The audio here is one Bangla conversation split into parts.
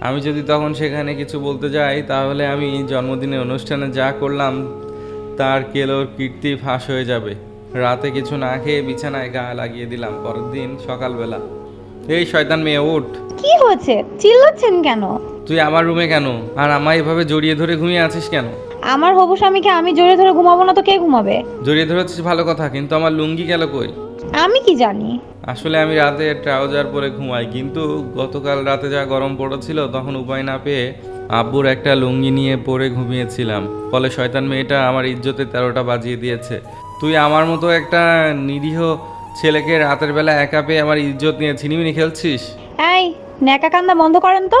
আমি যদি তখন সেখানে কিছু বলতে যাই তাহলে আমি জন্মদিনের অনুষ্ঠানে যা করলাম তার কেলোর কীর্তি ফাঁস হয়ে যাবে। রাতে কিছু না খেয়ে বিছানায় গা লাগিয়ে দিলাম পরের দিন সকালবেলা। এই শয়তান মেয়ে ওঠ। কি হয়েছে? চিল্লাচ্ছেন কেন? তুই আমার রুমে কেন? আর আমায় এভাবে জড়িয়ে ধরে ঘুমিয়ে আছিস কেন? আমার হবু স্বামীকে আমি জড়িয়ে ধরে ঘুমাবো না তো কে ঘুমাবে? জড়িয়ে ধরেছিস ভালো কথা কিন্তু আমার লুঙ্গি গেল কই? আমি কি জানি? আসলে আমি রাতে ট্রাউজার পরে ঘুমাই কিন্তু গতকাল রাতে যা গরম পড়েছিল তখন উপায় না পেয়ে আব্বুর একটা লুঙ্গি নিয়ে পরে ঘুমিয়েছিলাম। ফলে শয়তান মেয়েটা আমার ইজ্জতে তেরোটা বাজিয়ে দিয়েছে। তুই আমার মতো একটা নিরীহ ছেলেকে রাতের বেলা একা পেয়ে আমার ইজ্জত নিয়ে ছিনিমিনি খেলছিস? এই ন্যাকা কান্দা বন্ধ করেন তো।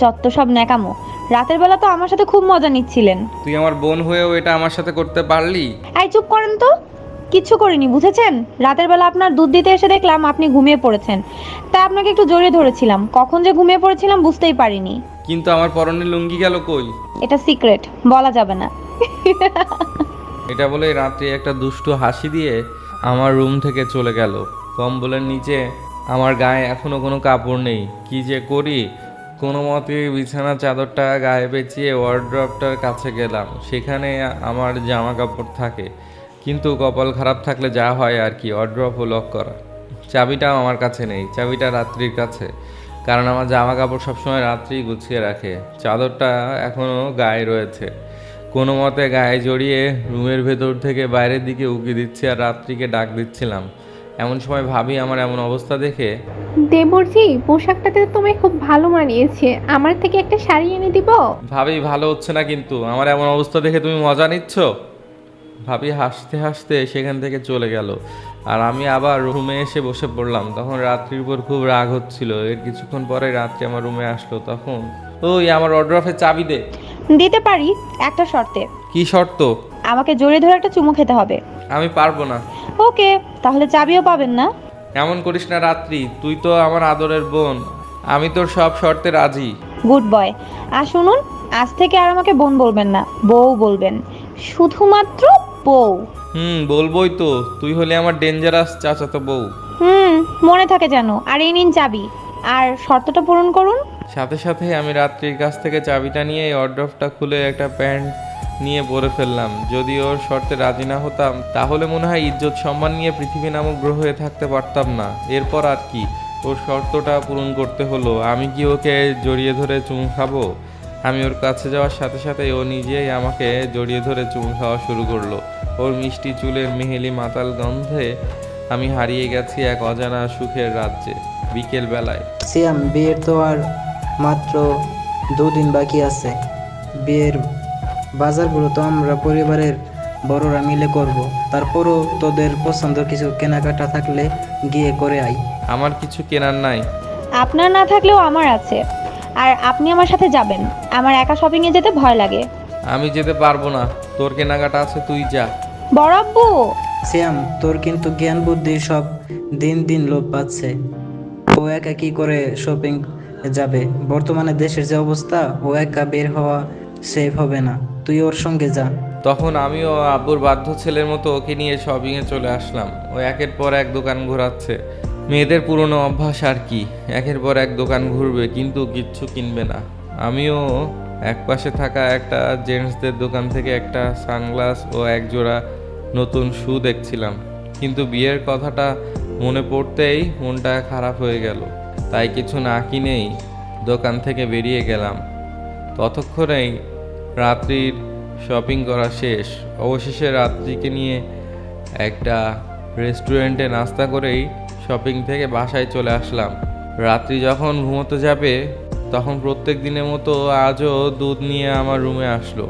চত্ব সব ন্যাকামো। রাতের বেলা তো আমার সাথে খুব মজা নিচ্ছিলেন। তুই আমার বোন হয়েও এটা আমার সাথে করতে পারলি? এই চুপ করেন তো। কিচ্ছু করিনি বুঝেছেন? রাতের বেলা আপনার দুধ দিতে এসে দেখলাম আপনি ঘুমিয়ে পড়েছেন। তাই আপনাকে একটু জড়িয়ে ধরেছিলাম। কখন যে ঘুমিয়ে পড়েছিলাম বুঝতেই পারিনি। কিন্তু আমার পরনে লুঙ্গি গেল কই? এটা সিক্রেট বলা যাবে না। এটা বলে রাত্রে একটা দুষ্টু হাসি দিয়ে আমার রুম থেকে চলে গেল। কম্বলের নিচে আমার গায়ে এখনও কোনো কাপড় নেই। কি যে করি? কোনো মতে বিছানার চাদরটা গায়ে পেঁচিয়ে ওয়ার্ড্রপটার কাছে গেলাম। সেখানে আমার জামা কাপড় থাকে। কিন্তু কপাল খারাপ থাকলে যা হয় আর কি ওয়ার্ড্রপও লক করা। চাবিটাও আমার কাছে নেই চাবিটা রাত্রির কাছে। কারণ আমার জামা কাপড় সবসময় রাত্রি গুছিয়ে রাখে। চাদরটা এখনও গায়ে রয়েছে। কোনো মতে গায়ে জড়িয়ে রুমের ভেতর থেকে বাইরের দিকে উকি দিচ্ছি আর রাত্রিকে ডাক দিচ্ছিলাম। এমন সময় ভাবি আমার এমন অবস্থা দেখে। দেবরজি পোশাকটাতে তোমায় খুব ভালো মানিয়েছে। আমার থেকে একটা শাড়ি এনে দিব? ভাবি ভালো হচ্ছে না কিন্তু। আমার এমন অবস্থা দেখে তুমি মজা নিচ্ছ? ভাবি হাসতে হাসতে সেখান থেকে চলে গেল। আর আমি আবার রুমে এসে বসে পড়লাম। তখন রাত্রির উপর খুব রাগ হচ্ছিল। এর কিছুক্ষণ পরে রাত্রি আমার রুমে আসলো। তখন ওই আমার অর্ডারফের চাবি দে। দিতে পারি একটা শর্তে। কি শর্ত? আমাকে জোরে ধরে একটা চুমু খেতে হবে। আমি পারব না। ওকে তাহলে চাবিও পাবেন না। এমন করিস না রাত্রি। তুই তো আমার আদরের বোন। আমি তোর সব শর্তে রাজি। Good boy. আর শুনুন আজ থেকে আর আমাকে বোন বলবেন না বউ বলবেন। শুধুমাত্র বউ। হুম বলবোই তো তুই হলে আমার ডেঞ্জারাস চাচাতো বউ। হুম মনে থাকে যেন আর এই নিন চাবি। আর শর্তটা পূরণ করুন। সাথে সাথে আমি রাত্রির কাছ থেকে চাবিটা নিয়ে এই অর্ডারটা খুলে একটা প্যান্ট নিয়ে পরে ফেললাম। যদি ওর শর্তে রাজি না হতাম তাহলে মনে হয় ইজ্জত সম্মান নিয়ে পৃথিবী নামক গ্রহে থাকতে পারতাম না। এরপর আর কি? ওর শর্তটা পূরণ করতে হলো। আমি কি ওকে জড়িয়ে ধরে চুমু খাব? আমি ওর কাছে যাওয়ার সাথে সাথে ও নিজেই আমাকে জড়িয়ে ধরে চুমু খাওয়া শুরু করল। ওর মিষ্টি চুলের মেহেলি মাতাল গন্ধে আমি হারিয়ে গেছি এক অজানা সুখের রাজ্যে বিকেল বেলায়। সিয়াম বিয়ের তো আর মাত্র দুদিন বাকি আছে। বিয়ের বাজারগুলো তো আমরা পরিবারের বড়রা মিলে করব। তারপরও তোদের পছন্দ কিছু কেনাকাটা থাকলে গিয়ে করে আই আমার কিছু কেনার নাই। আপনার না থাকলেও আমার আছে। আর আপনি আমার সাথে যাবেন। আমার একা শপিংয়ে যেতে ভয় লাগে। আমি যেতে পারব না। তোর কেনাকাটা আছে তুই যা। বড় আব্বু! সিয়াম তোর কিন্তু জ্ঞান বুদ্ধি সব দিন দিন লোপ পাচ্ছে। ও একা কি করে শপিং যাবে? বর্তমানে দেশের যে অবস্থা ও একা বের হওয়া সেফ হবে না। তুই ওর সঙ্গে যা। তখন আমিও আব্বুর বাধ্য ছেলের মতো ওকে নিয়ে শপিংয়ে চলে আসলাম। ও একের পর এক দোকান ঘোরাচ্ছে। মেয়েদের পুরনো অভ্যাস আর কি? একের পর এক দোকান ঘুরবে, কিন্তু কিচ্ছু কিনবে না। আমিও এক পাশে থাকা একটা জেন্টসদের দোকান থেকে একটা সানগ্লাস ও এক জোড়া নতুন শু দেখছিলাম। কিন্তু বিয়ের কথাটা মনে পড়তেই মনটা খারাপ হয়ে গেল। তাই কিছু না কিনেই দোকান থেকে বেরিয়ে গেলাম। ততক্ষণেই রাত্রির শপিং করা শেষ। অবশেষে রাত্রিকে নিয়ে একটা রেস্টুরেন্টে নাস্তা করেই শপিং থেকে বাসায় চলে আসলাম। রাত্রি যখন ঘুমোতে যাবে তখন প্রত্যেক দিনের মতো আজও দুধ নিয়ে আমার রুমে আসলো।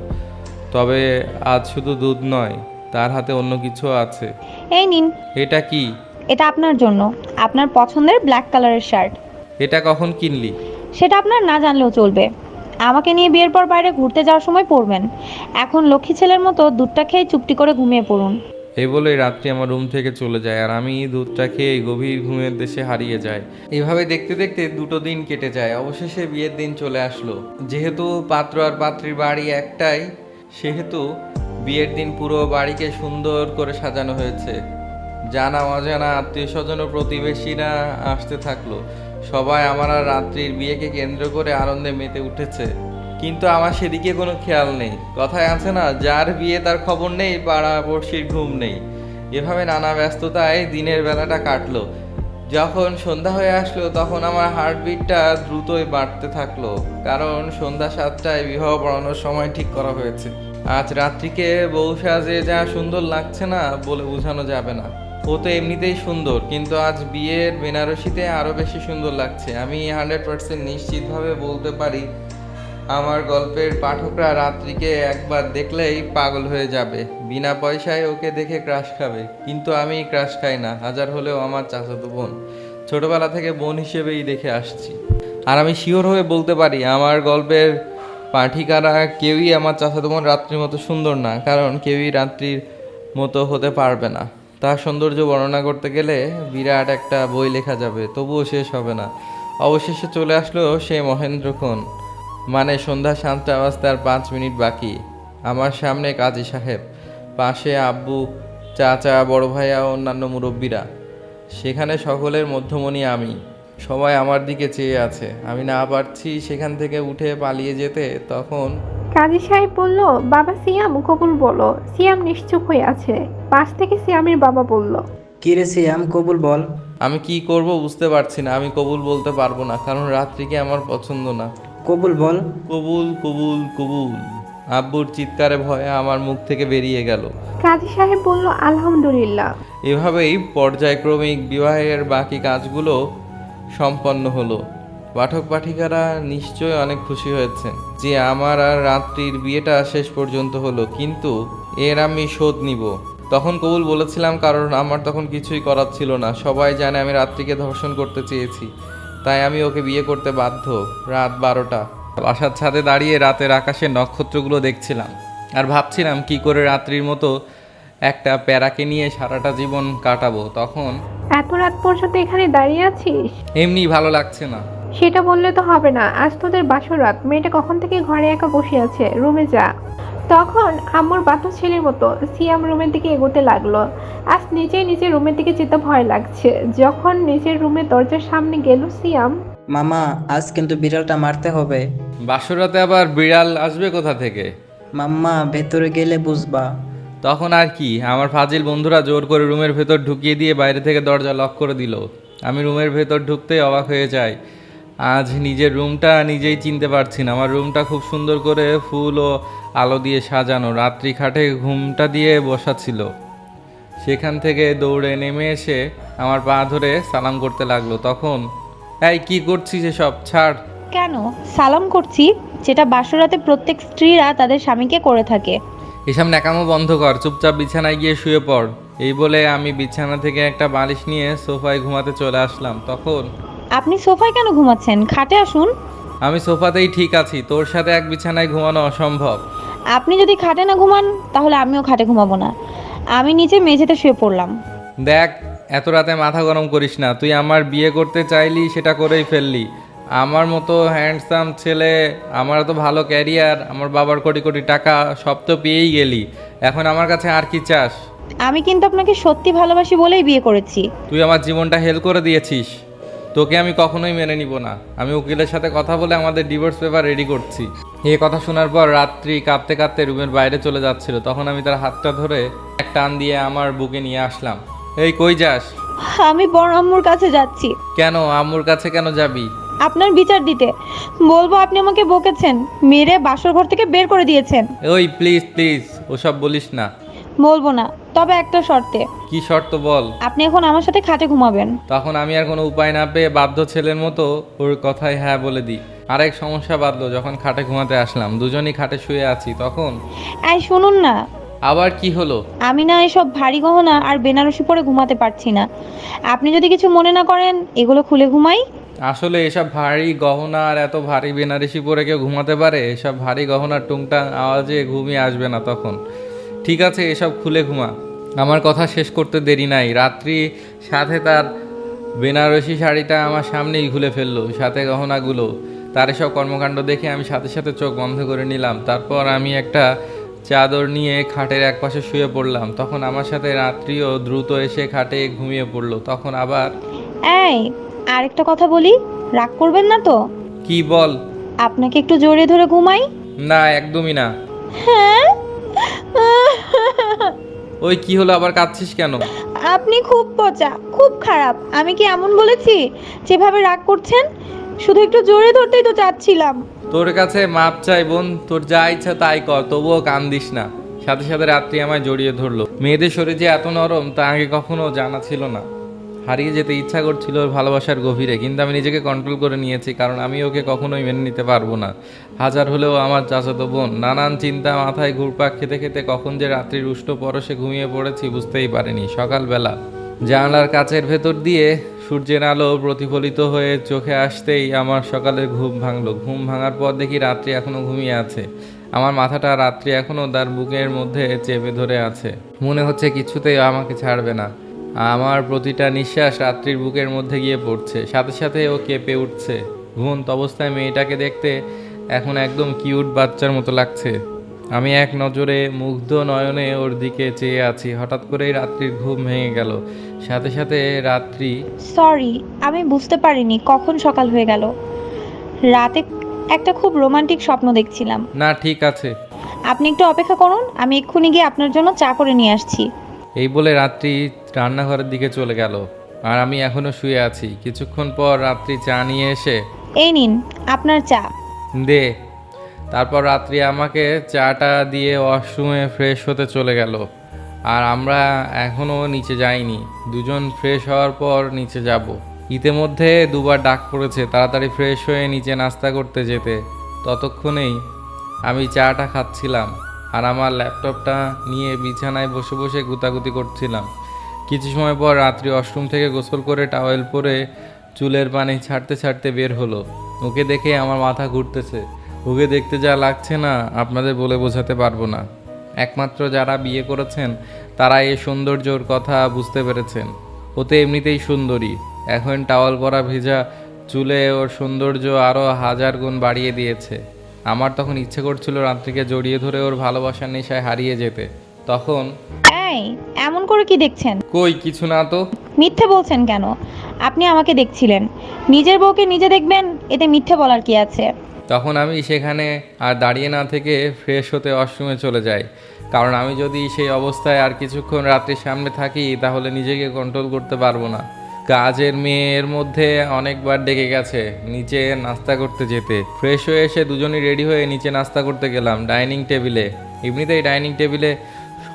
তবে আজ শুধু দুধ নয় তার হাতে অন্য কিছু আছে। এই নিন। এটা কি? এটা আপনার জন্য। আপনার পছন্দের ব্ল্যাক কালারের শার্ট এটা কখন কিনলি? সেটা আপনার না জানলেও চলবে। আমাকে নিয়ে বিয়ের পর বাইরে ঘুরতে যাওয়ার সময় পড়বেন। এখন লক্ষ্মী ছেলের মতো দুধটা খেয়ে চুপটি করে ঘুমিয়ে পড়ুন। এই বলেই রাত্রি আমার রুম থেকে চলে যায় আর আমি দুধটা খেয়ে গভীর ঘুমের দেশে হারিয়ে যাই। এভাবে দেখতে দেখতে দুটো দিন কেটে যায়। অবশেষে বিয়ের দিন চলে আসলো। যেহেতু পাত্র আর পাত্রীর বাড়ি একটাই, সেহেতু বিয়ের দিন পুরো বাড়িকে সুন্দর করে সাজানো হয়েছে। জানা অজানা আত্মীয় স্বজন ও প্রতিবেশীরা আসতে থাকল। সবাই আমার আর রাত্রির বিয়েকে কেন্দ্র করে আনন্দে মেতে উঠেছে। কিন্তু আমার সেদিকে কোনো খেয়াল নেই। কথায় আছে না, যার বিয়ে তার খবর নেই পাড়া পড়শির ঘুম নেই। এভাবে নানা ব্যস্ততায় দিনের বেলাটা কাটলো। যখন সন্ধ্যা হয়ে আসলো, তখন আমার হার্টবিটটা দ্রুতই বাড়তে থাকল, কারণ সন্ধ্যা সাতটায় বিবাহ পড়ানোর সময় ঠিক করা হয়েছে। আজ রাত্রিকে বউ সাজে যা সুন্দর লাগছে না বলে বোঝানো যাবে না। ও তো এমনিতেই সুন্দর, কিন্তু আজ বিয়ের বেনারসিতে আরও বেশি সুন্দর লাগছে। আমি হান্ড্রেড পার্সেন্ট নিশ্চিতভাবে বলতে পারি আমার গল্পের পাঠকরা রাত্রিকে একবার দেখলেই পাগল হয়ে যাবে। বিনা পয়সায় ওকে দেখে ক্রাশ খাবে। কিন্তু আমি ক্রাশ খাই না, হাজার হলেও আমার চাচাতো বোন। ছোটবেলা থেকে বোন হিসেবেই দেখে আসছি। আর আমি শিওর হয়ে বলতে পারি, আমার গল্পের পাঠিকারা কেউই আমার চাচাতো বোন রাত্রির মতো সুন্দর না, কারণ কেউই রাত্রির মতো হতে পারবে না। তার সৌন্দর্য বর্ণনা করতে গেলে বিরাট একটা বই লেখা যাবে, তবুও শেষ হবে না। অবশেষে চলে আসলো সেই মহেন্দ্রক্ষণ মানে সন্ধ্যা সাতটা বাজতে পাঁচ মিনিট বাকি। আমার সামনে কাজী সাহেব পাশে আব্বু চাচা বড় ভাইয়া অন্যান্য মুরব্বীরা। সেখানে সকলের মধ্যমণি আমি। সবাই আমার দিকে চেয়ে আছে। আমি না পারছি সেখান থেকে উঠে পালিয়ে যেতে তখন কাজী সাহেব বলল বাবা সিয়াম কবুল বলো। সিয়াম নিশ্চুপ হয়ে আছে। পাশ থেকে সিয়ামের বাবা বলল। কি রে সিয়াম কবুল বল। আমি কি করব বুঝতে পারছি না। আমি কবুল বলতে পারব না কারণ রাত্রিকে আমার পছন্দ না। কবুল বল। কবুল কবুল কবুল। আব্বুর চিৎকারে ভয়ে আমার মুখ থেকে বেরিয়ে গেল। কাজী সাহেব বলল আলহামদুলিল্লাহ। এভাবেই পর্যায়ক্রমিক বিবাহের বাকি কাজগুলো সম্পন্ন হলো। পাঠক পাঠিকারা নিশ্চয়ই অনেক খুশি হয়েছেন যে আমার আর রাত্রির বিয়েটা শেষ পর্যন্ত হলো কিন্তু এর আমি শোধ নিব। তখন কবুল বলেছিলাম কারণ আমার তখন কিছুই করার ছিল না। সবাই জানে আমি রাত্রিকে ধর্ষণ করতে চেয়েছি। তাই আমি ওকে বিয়ে করতে বাধ্য রাত বারোটা। বাসার ছাদে দাঁড়িয়ে রাতের আকাশে নক্ষত্রগুলো দেখছিলাম আর ভাবছিলাম কি করে রাত্রির মতো একটা প্যারাকে নিয়ে সারাটা জীবন কাটাবো। তখন এত রাত পর্যন্ত এখানে দাঁড়িয়ে আছিস? এমনি ভালো লাগছে না। সেটা বললে তো হবে না। আজ তোদের বাসর রাত। মেয়েটা কখন থেকে ঘরে একা বসে আছে? রুমে যা। তখন আম্মুর বাধ্য ছেলের মতো সিয়াম রুমের দিকে এগোতে লাগল। আজ নিজেই নিজের রুমের দিকে যেতে ভয় লাগছে। যখন নিজের রুমের দরজার সামনে গেল সিয়াম মামা আজ কিন্তু বিড়ালটা মারতে হবে। বাসুরাতে আবার বিড়াল আসবে কোথা থেকে? মাম্মা ভেতরে গেলে বুঝবা। তখন আর কি? আমার ফাজিল বন্ধুরা জোর করে রুমের ভেতর ঢুকিয়ে দিয়ে বাইরে থেকে দরজা লক করে দিল। আমি রুমের ভেতর ঢুকতেই অবাক হয়ে যাই। আজ নিজের রুমটা নিজেই চিনতে পারছি না। আমার রুমটা খুব সুন্দর করে ফুল ও আলো দিয়ে সাজানো। রাত্রি খাটে ঘুমটা দিয়ে বসা ছিল সেখান থেকে দৌড়ে নেমে এসে আমার পা ধরে সালাম করতে লাগল। তখন এই কি করছিস এসব? ছাড়। কেন? সালাম করছি যেটা বাসরাতে প্রত্যেক স্ত্রীরা তাদের স্বামীকে করে থাকে। এসব ন্যাকামো বন্ধ কর চুপচাপ বিছানায় গিয়ে শুয়ে পড়। এই বলে আমি বিছানা থেকে একটা বালিশ নিয়ে সোফায় ঘুমাতে চলে আসলাম। তখন আপনি সোফায় কেন ঘুমাচ্ছেন? খাটে আসুন। আমি সোফাতেই ঠিক আছি। তোর সাথে এক বিছানায় ঘুমানো অসম্ভব। আপনি যদি খাটে না ঘুমান তাহলে আমিও খাটে ঘুমাবো না। আমি নিচে মেঝেতে শুয়ে পড়লাম। দেখ এত রাতে মাথা গরম করিস না। তুই আমার বিয়ে করতে চাইলি সেটা করেই ফেললি। আমার মতো হ্যান্ডসাম ছেলে আমার তো ভালো ক্যারিয়ার আমার বাবার কোটি কোটি টাকা সব তো পেয়েই গেলি। এখন আমার কাছে আর কি চাস? আমি কিন্তু আপনাকে সত্যি ভালোবাসি বলেই বিয়ে করেছি। তুই আমার জীবনটা হেল করে দিয়েছিস। তোকে আমি কখনোই মেনে নিব না। আমি উকিলের সাথে কথা বলে আমাদের ডিভোর্স পেপার রেডি করছি। এই কথা শোনার পর রাত্রি কাঁপতে কাঁপতে রুমের বাইরে চলে যাচ্ছিল। তখন আমি তার হাতটা ধরে এক টান দিয়ে আমার বুকে নিয়ে আসলাম। এই কই যাস? আমি বড় আম্মুর কাছে যাচ্ছি। কেন? আম্মুর কাছে কেন যাবি? আপনার বিচার দিতে। বলব আপনি আমাকে বকেছেন। মেরে বাসর ঘর থেকে বের করে দিয়েছেন। ওই প্লিজ প্লিজ ওসব বলিস না। বলব না। তবে একটা শর্তে। কি শর্ত বল? আপনি এখন আমার সাথে খাটে ঘুমাবেন। তখন আমি আর কোনো উপায় না পেয়ে বাধ্য ছেলের মতো ওর কথায় হ্যাঁ বলে দিই। আরেক সমস্যা বাঁধলো যখন খাটে ঘুমাতে আসলাম দুজনই খাটে শুয়ে আছি তখন? এই শুনুন না। আবার কি হলো? আমি না এসব ভারী গহনা আর বেনারসি পরে ঘুমাতে পারছি না। আপনি যদি কিছু মনে না করেন এগুলো খুলে ঘুমাই। আসলে এসব ভারী গহনা আর এত ভারী বেনারসি পরে কেউ ঘুমাতে পারে? এসব ভারী গহনার টুংটাং আওয়াজে ঘুমিয়ে আসবে না তখন। ঠিক আছে এসব খুলে ঘুমা। আমার কথা শেষ করতে দেরি নাই। রাত্রি সাথে তার বেনারসি শাড়িটা আমার সামনেই খুলে ফেলল সাথে গহনাগুলো। তার এসব কর্মকাণ্ড দেখে আমি সাথে সাথে চোখ বন্ধ করে নিলাম। তারপর আমি একটা চাদর নিয়ে খাটের একপাশে শুয়ে পড়লাম। তখন আমার সাথে রাত্রিও দ্রুত এসে খাটে ঘুমিয়ে পড়ল। তখন আবার এই আরেকটা কথা বলি রাগ করবেন না তো? কি বল? আপনাকে একটু জোরে ধরে ঘুমাই? না একদমই না। হ্যাঁ ওই কি হলো আবার কাঁদছিস কেন? আপনি খুব পচা খুব খারাপ। আমি কি এমন বলেছি? যেভাবে রাগ করছেন শুধু একটু জোরে ধরতেই তো চাচ্ছিলাম। তোর কাছে মাপ চাই বোন তোর যা ইচ্ছা তাই কর তবুও কান্দিস না। সাথে সাথে রাত্রি আমায় জড়িয়ে ধরলো। মেয়েদের শরীর যে এত নরম তা আগে কখনো জানা ছিল না। হারিয়ে যেতে ইচ্ছা করছিল ওর ভালোবাসার গভীরে, কিন্তু আমি নিজেকে কন্ট্রোল করে নিয়েছি, কারণ আমি ওকে কখনোই মেনে নিতে পারব না। হাজার হলেও আমার চাচাতো বোন, নানান চিন্তা মাথায় ঘুরপাক খেতে খেতে কখন যে রাত্রির উষ্ণ পরশে ঘুমিয়ে পড়েছি বুঝতেই পারিনি। সকালবেলা জানলার কাচের ভেতর দিয়ে সূর্যের আলো প্রতিফলিত হয়ে চোখে আসতেই আমার সকালের ঘুম ভাঙলো। ঘুম ভাঙার পর দেখি রাত্রি এখনও ঘুমিয়ে আছে। আমার মাথাটা রাত্রি এখনও তার বুকের মধ্যে চেপে ধরে আছে। মনে হচ্ছে কিছুতেই আমাকে ছাড়বে না। আমার প্রতিটা নিঃশ্বাস রাত্রির বুকের মধ্যে গিয়ে পড়ছে। সাথে সাথে ও কেঁপে উঠছে। ঘুমন্ত অবস্থায় মেয়েটাকে দেখতে এখন একদম কিউট বাচ্চার মতো লাগছে। আমি এক নজরে মুগ্ধ নয়নে ওর দিকে চেয়ে আছি। হঠাৎ করেই রাত্রির ঘুম ভেঙে গেল। সাথে সাথে রাত্রি সরি আমি বুঝতে পারিনি কখন সকাল হয়ে গেল। রাতে একটা খুব রোমান্টিক স্বপ্ন দেখছিলাম। না ঠিক আছে। আপনি একটু অপেক্ষা করুন আমি এক্ষুনি গিয়ে আপনার জন্য চা করে নিয়ে আসছি। এই বলে রাত্রি রান্নাঘরের দিকে চলে গেল আর আমি এখনও শুয়ে আছি। কিছুক্ষণ পর রাত্রি চা নিয়ে এসে এই নিন আপনার চা। দে। তারপর রাত্রি আমাকে চাটা দিয়ে ওয়াশরুমে ফ্রেশ হতে চলে গেল আর আমরা এখনও নিচে যাইনি। দুজন ফ্রেশ হওয়ার পর নিচে যাব। ইতিমধ্যে দুবার ডাক পড়েছে তাড়াতাড়ি ফ্রেশ হয়ে নিচে নাস্তা করতে যেতে। ততক্ষণেই আমি চাটা খাচ্ছিলাম আর আমার ল্যাপটপটা নিয়ে বিছানায় বসে বসে গুতাগুতি করছিলাম। কিছু সময় পর রাত্রি অষ্টম থেকে গোসল করে টাওয়েল পরে চুলের পানি ছাড়তে ছাড়তে বের হলো। ওকে দেখে আমার মাথা ঘুরতেছে। ওকে দেখতে যা লাগছে না, আপনাদের বলে বোঝাতে পারব না। একমাত্র যারা বিয়ে করেছেন তারা এই সৌন্দর্যর কথা বুঝতে পেরেছেন। ওতে এমনিতেই সুন্দরী। এখন টাওয়াল পরা ভেজা চুলে ওর সৌন্দর্য আরও হাজার গুণ বাড়িয়ে দিয়েছে। আমার তখন ইচ্ছে করছিল রাত্রিকে জড়িয়ে ধরে ওর ভালোবাসার নেশায় হারিয়ে যেতে। তখন এমন করে কি দেখছেন? কই কিছু না তো। মিথ্যে বলছেন কেন? আপনি আমাকে দেখছিলেন। নিজের বউকে নিজে দেখবেন এতে মিথ্যে বলার কি আছে? তখন আমি সেখানে আর দাঁড়িয়ে না থেকে ফ্রেশ হতে ওয়াশরুমে চলে যাই। কারণ আমি যদি সেই অবস্থায় আর কিছুক্ষণ রাত্রির সামনে থাকি তাহলে নিজেকে কন্ট্রোল করতে পারব না। কাজের মেয়ের মধ্যে অনেকবার ডেকে গেছে নিচে নাস্তা করতে যেতে। ফ্রেশ হয়ে এসে দুজনই রেডি হয়ে নিচে নাস্তা করতে গেলাম ডাইনিং টেবিলে এমনিতেই ডাইনিং টেবিলে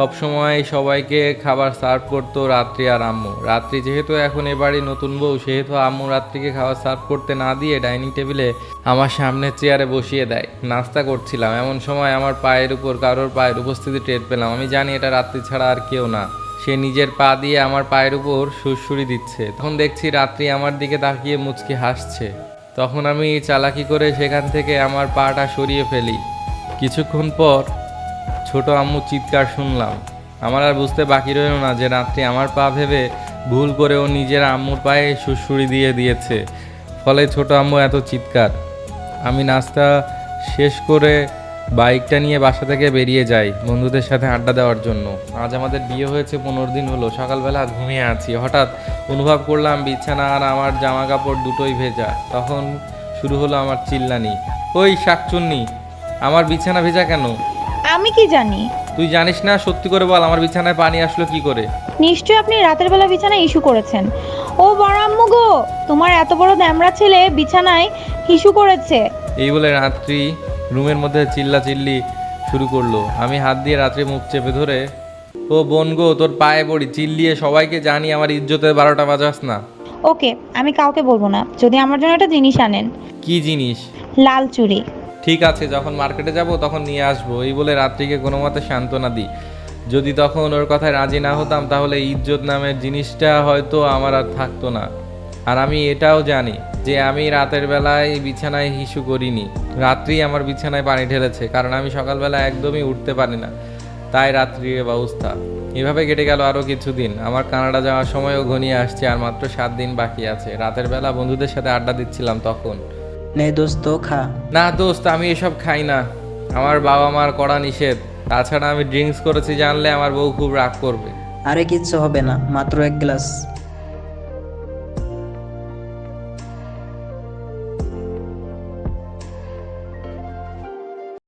সবসময় সবাইকে খাবার সার্ভ করতো রাত্রি আর আম্মু। রাত্রি যেহেতু এখন এবারই নতুন বউ, সেহেতু আম্মু রাত্রিকে খাবার সার্ভ করতে না দিয়ে ডাইনিং টেবিলে আমার সামনের চেয়ারে বসিয়ে দেয়। নাস্তা করছিলাম। এমন সময় আমার পায়ের উপর, কারোর পায়ের উপস্থিতি টের পেলাম। আমি জানি এটা রাত্রি ছাড়া আর কেউ না। সে নিজের পা দিয়ে আমার পায়ের উপর সুরসুরি দিচ্ছে। তখন দেখছি রাত্রি আমার দিকে তাকিয়ে মুচকি হাসছে। তখন আমি চালাকি করে সেখান থেকে আমার পাটা সরিয়ে ফেলি। কিছুক্ষণ পর ছোট আম্মু চিৎকার শুনলাম। আমার আর বুঝতে বাকি রইল না যে রাত্রি আমার পা ভেবে ভুল করে ও নিজের আম্মুর পায়ে সুরসুরি দিয়ে দিয়েছে। ফলে ছোট আম্মু এত চিৎকার। আমি নাস্তা শেষ করে বাইকটা নিয়ে বাসা থেকে বেরিয়ে যাই বন্ধুদের সাথে আড্ডা দেওয়ার জন্য। আজ আমাদের বিয়ে হয়েছে পনেরো দিন হলো, সকালবেলা ঘুমিয়ে আছি। হঠাৎ অনুভব করলাম বিছানা আর আমার জামা কাপড় দুটোই ভেজা। তখন শুরু হলো আমার চিল্লানি। ওই শাকচুন্নি, আমার বিছানা ভেজা কেন? আমি কি জানি? তুই জানিস না সত্যি করে বল আমার বিছানায় পানি আসলো কি করে? নিশ্চয়ই আপনি রাতের বেলা বিছানায় ইস্যু করেছেন। ও বড় আম্মু গো তোমার এত বড় দ্যামরা ছেলে বিছানায় হিসু করেছে। এই বলে রাত্রি রুমের মধ্যে চিল্লা চিল্লি শুরু করল। আমি হাত দিয়ে রাত্রি মুখ চেপে ধরে ও বোন গো তোর পায়ে পড়ি চিল্লিয়ে সবাইকে জানি আমার ইজ্জতের বারোটা বাজাস না। ওকে আমি কাউকে বলব না যদি আমার জন্য একটা জিনিস আনেন। কি জিনিস? লাল চুড়ি। ঠিক আছে, যখন মার্কেটে যাব তখন নিয়ে আসব। এই বলে রাত্রিকে কোনো মতে সান্ত্বনা দিই। যদি তখন ওর কথায় রাজি না হতাম তাহলে ইজ্জত নামের জিনিসটা হয়তো আমার আর থাকতো না। আর আমি এটাও জানি যে আমি রাতের বেলায় বিছানায় হিসু করিনি। রাত্রি আমার বিছানায় পানি ঢেলেছে, কারণ আমি সকালবেলা একদমই উঠতে পারি না। তাই রাত্রির এ অবস্থা এভাবে কেটে গেল আরও কিছুদিন। আমার কানাডা যাওয়ার সময়ও ঘনিয়ে আসছে আর মাত্র সাত দিন বাকি আছে। রাতের বেলা বন্ধুদের সাথে আড্ডা দিচ্ছিলাম তখন। নে দোস্ত খা। না দোস্ত আমি এসব খাই না। আমার বাবা মার কড়া নিষেধ। তাছাড়া আমি ড্রিঙ্কস করেছি জানলে আমার বউ খুব রাগ করবে। আরে কিচ্ছু হবে না মাত্র এক গ্লাস।